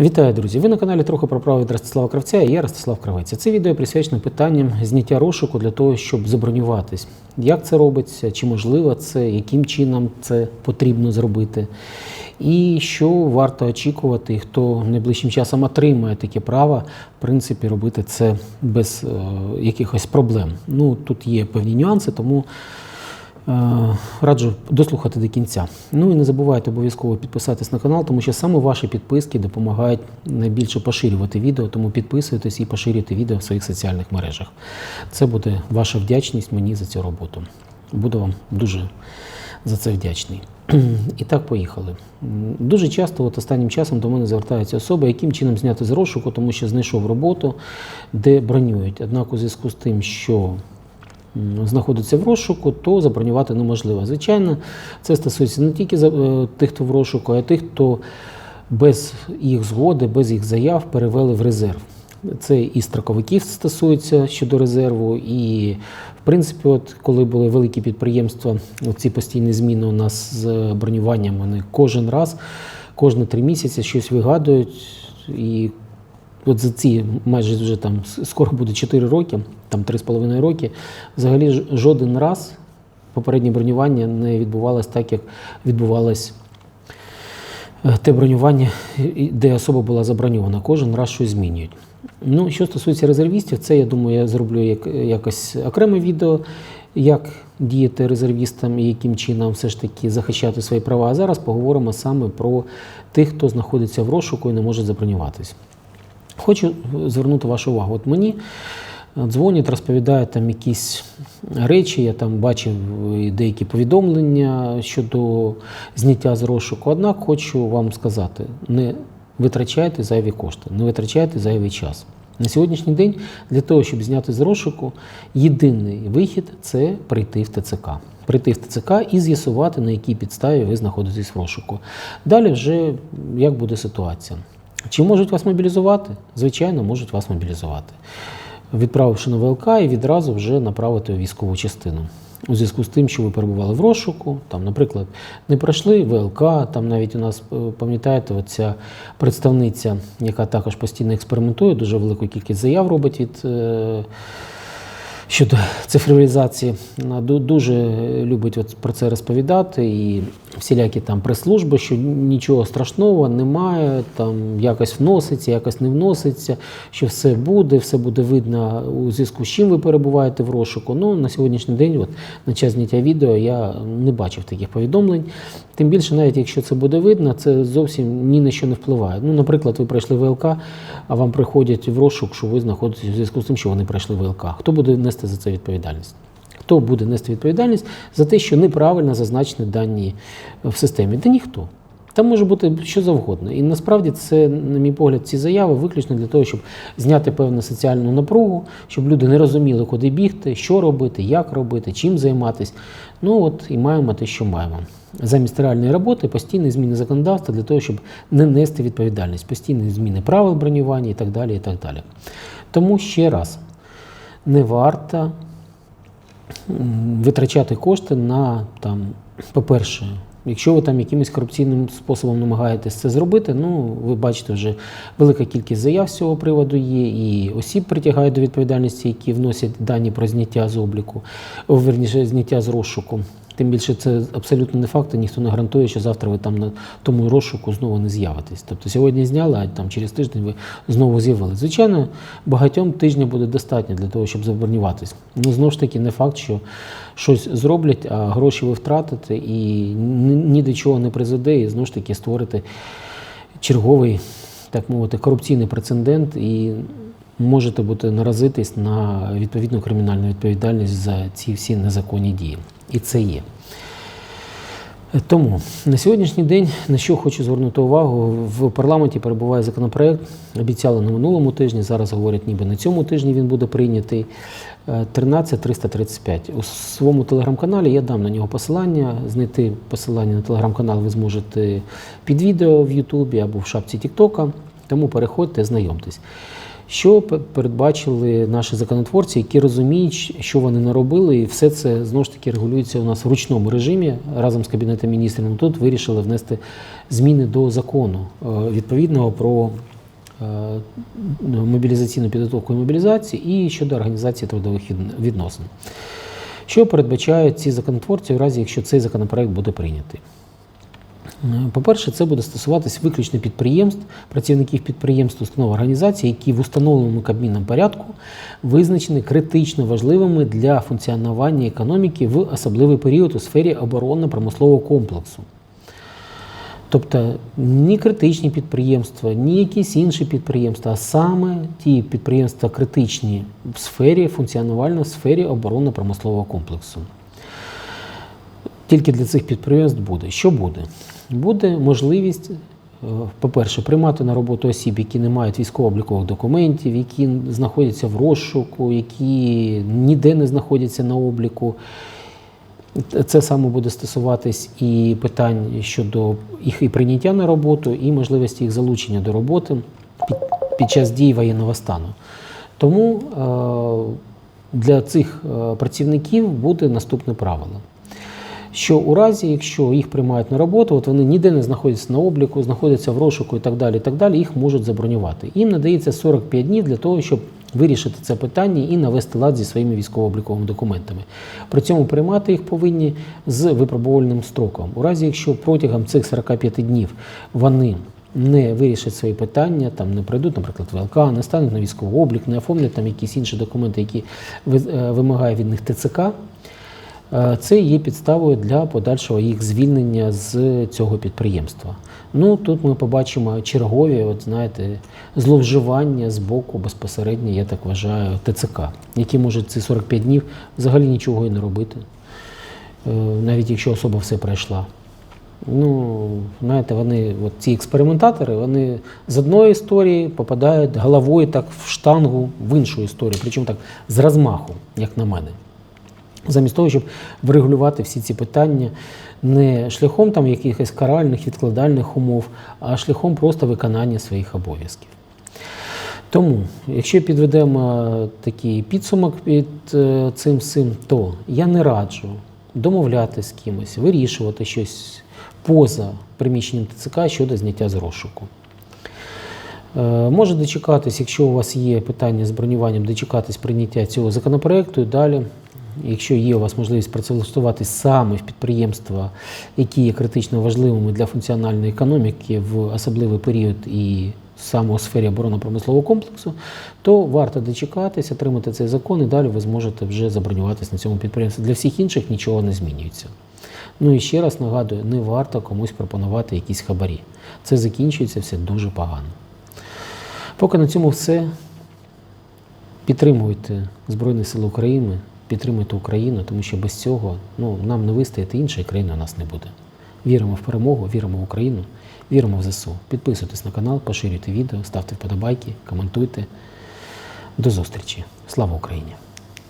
Вітаю, друзі! Ви на каналі трохи про право від Ростислава Кравця і я Ростислав Кравець. Це відео присвячено питанням зняття розшуку для того, щоб забронюватись. Як це робиться, чи можливо це, яким чином це потрібно зробити, і що варто очікувати, хто найближчим часом отримає таке право, в принципі, робити це без е, якихось проблем. Ну тут є певні нюанси, тому. Е, Раджу дослухати до кінця. Ну і не забувайте обов'язково підписатись на канал, тому що саме ваші підписки допомагають найбільше поширювати відео, тому підписуйтесь і поширюйте відео в своїх соціальних мережах. Це буде ваша вдячність мені за цю роботу. Буду вам дуже за це вдячний. І так поїхали. Дуже часто, от останнім часом до мене звертаються особи, яким чином зняти з розшуку, тому що знайшов роботу, де бронюють. Однак у зв'язку з тим, що знаходиться в розшуку, то забронювати неможливо. Звичайно, це стосується не тільки е, тих, хто в розшуку, а й тих, хто без їх згоди, без їх заяв перевели в резерв. Це і строковиків стосується щодо резерву, і в принципі, от коли були великі підприємства, ці постійні зміни у нас з бронюванням, вони кожен раз, кожні три місяці щось вигадують. І от за ці майже вже там скоро буде 4 роки, там 3,5 роки, взагалі жоден раз попереднє бронювання не відбувалось так, як відбувалось е, те бронювання, де особа була заброньована. Кожен раз щось змінюють. Ну, що стосується резервістів, це я думаю, я зроблю як, якось окреме відео, як діяти резервістам і яким чином все ж таки захищати свої права. А зараз поговоримо саме про тих, хто знаходиться в розшуку і не може забронюватись. Хочу звернути вашу увагу. От мені дзвонять, розповідають там якісь речі, я там бачив деякі повідомлення щодо зняття з розшуку. Однак хочу вам сказати: не витрачайте зайві кошти, не витрачайте зайвий час. На сьогоднішній день для того, щоб зняти з розшуку, єдиний вихід це прийти в ТЦК. Прийти в ТЦК і з'ясувати, на якій підставі ви знаходитесь в розшуку. Далі вже як буде ситуація. Чи можуть вас мобілізувати? Звичайно, можуть вас мобілізувати. Відправивши на ВЛК і відразу вже направити у військову частину. У зв'язку з тим, що ви перебували в розшуку, там, наприклад, не пройшли ВЛК, там навіть у нас, е, пам'ятаєте, оця представниця, яка також постійно експериментує, дуже велику кількість заяв робить від. Щодо цифровізації. Дуже любить от про це розповідати і всілякі там прес-служби, що нічого страшного немає, там якось вноситься, якось не вноситься, що все буде, все буде видно у зв'язку з чим ви перебуваєте в розшуку. Ну, на сьогоднішній день, от, на час зняття відео, я не бачив таких повідомлень. Тим більше, навіть якщо це буде видно, це зовсім ні на що не впливає. Ну, наприклад, ви пройшли ВЛК, а вам приходять в розшук, що ви знаходитесь у зв'язку з тим, що вони пройшли ВЛК. Хто буде нести за це відповідальність? Хто буде нести відповідальність за те, що неправильно зазначені дані в системі? Та ніхто. Там може бути що завгодно. І насправді це, на мій погляд, ці заяви виключно для того, щоб зняти певну соціальну напругу, щоб люди не розуміли, куди бігти, що робити, як робити, чим займатися. Ну от і маємо те, що маємо. Замість реальної роботи постійні зміни законодавства для того, щоб не нести відповідальність, постійні зміни правил бронювання і так далі. І так далі. Тому ще раз, не варто витрачати кошти на там, по-перше, якщо ви там якимось корупційним способом намагаєтесь це зробити, ну ви бачите, вже велика кількість заяв з цього приводу є, і осіб притягають до відповідальності, які вносять дані про зняття з обліку, верніше, зняття з розшуку. Тим більше це абсолютно не факт, і ніхто не гарантує, що завтра ви там на тому розшуку знову не з'явитесь. Тобто сьогодні зняли, а там через тиждень ви знову з'явилися. Звичайно, багатьом тижня буде достатньо для того, щоб забронюватись. Ну знову ж таки, не факт, що щось зроблять, а гроші ви втратите і ні до чого не призведе, і знову ж таки створити черговий, так мовити, корупційний прецедент і можете бути наразитись на відповідну кримінальну відповідальність за ці всі незаконні дії. І це є. Тому на сьогоднішній день на що хочу звернути увагу, в парламенті перебуває законопроект. Обіцяли на минулому тижні. Зараз говорять, ніби на цьому тижні він буде прийнятий. Е, 13335. У своєму телеграм-каналі я дам на нього посилання. Знайти посилання на телеграм-канал ви зможете під відео в Ютубі або в шапці Тіктока. Тому переходьте, знайомтесь. Що передбачили наші законотворці, які розуміють, що вони наробили, і все це знову ж таки регулюється у нас в ручному режимі разом з Кабінетом міністрів. Ну, Тут вирішили внести зміни до закону е, відповідного про е, мобілізаційну підготовку і мобілізацію і щодо організації трудових відносин. Що передбачають ці законотворці в разі, якщо цей законопроект буде прийнятий? Е, По-перше, це буде стосуватись виключно підприємств, працівників підприємств, установ організацій, які в установленому Кабміном порядку визначені критично важливими для функціонування економіки в особливий період у сфері оборонно-промислового комплексу. Тобто ні критичні підприємства, ні якісь інші підприємства, а саме ті підприємства критичні в сфері функціонування в сфері оборонно-промислового комплексу. Тільки для цих підприємств буде. Що буде? Буде можливість, е, по-перше, приймати на роботу осіб, які не мають військово-облікових документів, які знаходяться в розшуку, які ніде не знаходяться на обліку. Це саме буде стосуватись і питань щодо їх і прийняття на роботу, і можливості їх залучення до роботи під, під час дії воєнного стану. Тому е, для цих е, працівників буде наступне правило. Що у разі, якщо їх приймають на роботу, от вони ніде не знаходяться на обліку, знаходяться в розшуку і так далі, і так далі, їх можуть забронювати. Їм надається 45 днів для того, щоб вирішити це питання і навести лад зі своїми військово-обліковими документами. При цьому приймати їх повинні з випробувальним строком. У разі, якщо протягом цих 45 днів вони не вирішать свої питання, там не прийдуть, наприклад, ВЛК, не стануть на військовий облік, не оформлять там якісь інші документи, які е, вимагає від них ТЦК. Е, Це є підставою для подальшого їх звільнення з цього підприємства. Ну тут ми побачимо чергові, от знаєте, зловживання з боку безпосередньо, я так вважаю, ТЦК, які можуть ці 45 днів взагалі нічого і не робити, е, навіть якщо особа все пройшла. Ну, знаєте, вони, от ці експериментатори, вони з одної історії попадають головою так в штангу в іншу історію, причому так з розмаху, як на мене замість того, щоб врегулювати всі ці питання не шляхом там якихось каральних відкладальних умов, а шляхом просто виконання своїх обов'язків. Тому, якщо підведемо такий підсумок під е, цим всім, то я не раджу домовляти з кимось, вирішувати щось поза приміщенням ТЦК щодо зняття з розшуку. Е, Може дочекатись, якщо у вас є питання з бронюванням, дочекатись прийняття цього законопроекту і далі. Якщо є у вас можливість працевлаштуватись саме в підприємства, які є критично важливими для функціональної економіки в особливий період і саме у сфері оборонно-промислового комплексу, то варто дочекатись, отримати цей закон, і далі ви зможете вже забронюватись на цьому підприємстві. Для всіх інших нічого не змінюється. Ну і ще раз нагадую, не варто комусь пропонувати якісь хабарі. Це закінчується все дуже погано. Поки на цьому все. Підтримуйте Збройні Сили України, підтримуйте Україну, тому що без цього ну, нам не вистояти, іншої країни у нас не буде. Віримо в перемогу, віримо в Україну, віримо в ЗСУ. Підписуйтесь на канал, поширюйте відео, ставте вподобайки, коментуйте. До зустрічі. Слава Україні!